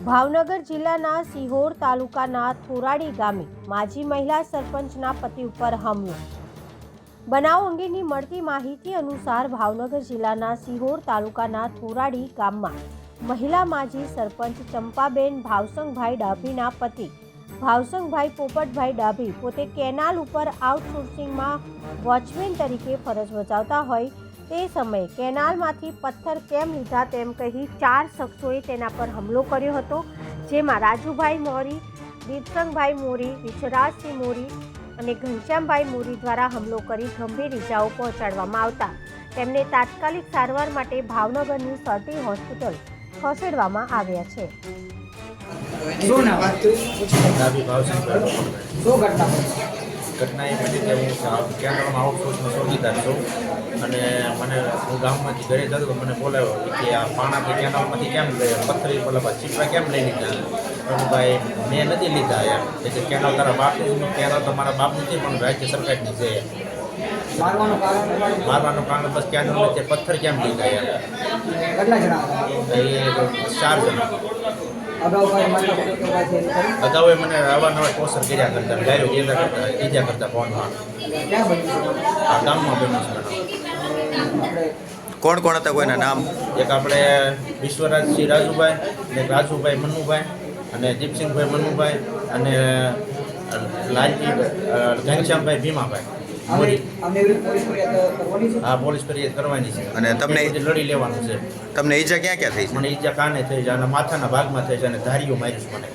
ભાવનગર જિલ્લાના સિહોર તાલુકાના થોરાડી ગામે માજી મહિલા સરપંચના પતિ ઉપર હુમલો. બનાવ અંગેની મળતી માહિતી અનુસાર ભાવનગર જિલ્લાના સિહોર તાલુકાના થોરાડી ગામમાં મહિલા માજી સરપંચ ચંપાબેન ભાવસંગભાઈ ડાભીના પતિ, ભાવસંગભાઈ પોપટભાઈ ડાભી પોતે કેનાલ ઉપર આઉટસોર્સિંગમાં વોચમેન તરીકે ફરજ બજાવતા હોય તે સમયે કેનાલમાંથી પથ્થર કેમ લીધા તેમ કહી ચાર શખ્સોએ તેના પર હુમલો કર્યો હતો જેમાં રાજુભાઈ મોરી દીપસંગભાઈ મોરી વિશ્વરાજસિંહ મોરી અને ઘનશ્યામભાઈ મોરી દ્વારા હુમલો કરી ગંભીર ઇજાઓ પહોંચાડવામાં આવતા. તેમને તાત્કાલિક સારવાર માટે ભાવનગરની સરટી હોસ્પિટલ ખસેડવામાં આવ્યા છે. શું ઘટના? ઘટના એ બની કે હું કેન્દ્રમાં આઉટસોર્સમાં સોજીદાર છું અને મને હું ગામમાંથી ઘરે જતો મને બોલાવ્યો કે આ પાણાથી કેનાલમાંથી કેમ પથ્થર બોલા ચીપડા કેમ લઈ લીધા પણ ભાઈ મેં નથી લીધા એમ એટલે કેનાલ તારા બાપની. કેનાલ તો મારા બાપ નથી પણ રાજ્ય સરકારની છે. મારવાનું કારણ? મારવાનું કારણ બસ કેનાલ પથ્થર કેમ લીધા એમ કેટલા જણા ચાર જણા અગાઉ મને અવારનવાર ટોર્ચર કર્યા કરતા ગાયો ગયેલા કરતા ઈજા કરતા ફોનમાં? આ ગામમાં બન્યું છે કોણ કોણ હતા કોઈના નામ? એક આપણે વિશ્વરાજસિંહ રાજુભાઈ એક રાજુભાઈ મનુભાઈ અને દીપસિંહભાઈ મનુભાઈ અને લાલજી ઘનશ્યામભાઈ ભીમાભાઈ. રીતે પોલીસ ફરિયાદ કરવાની છે? આ પોલીસ ફરિયાદ કરવાની છે. અને તમને- એ લડી લેવાનું છે. તમને ઈજા ક્યાં ક્યાં થઈ છે? મને ઈજા કાને થઈ છે? અને માથાના ભાગમાં થઈ છે અને ધારીઓ મારી છે મને.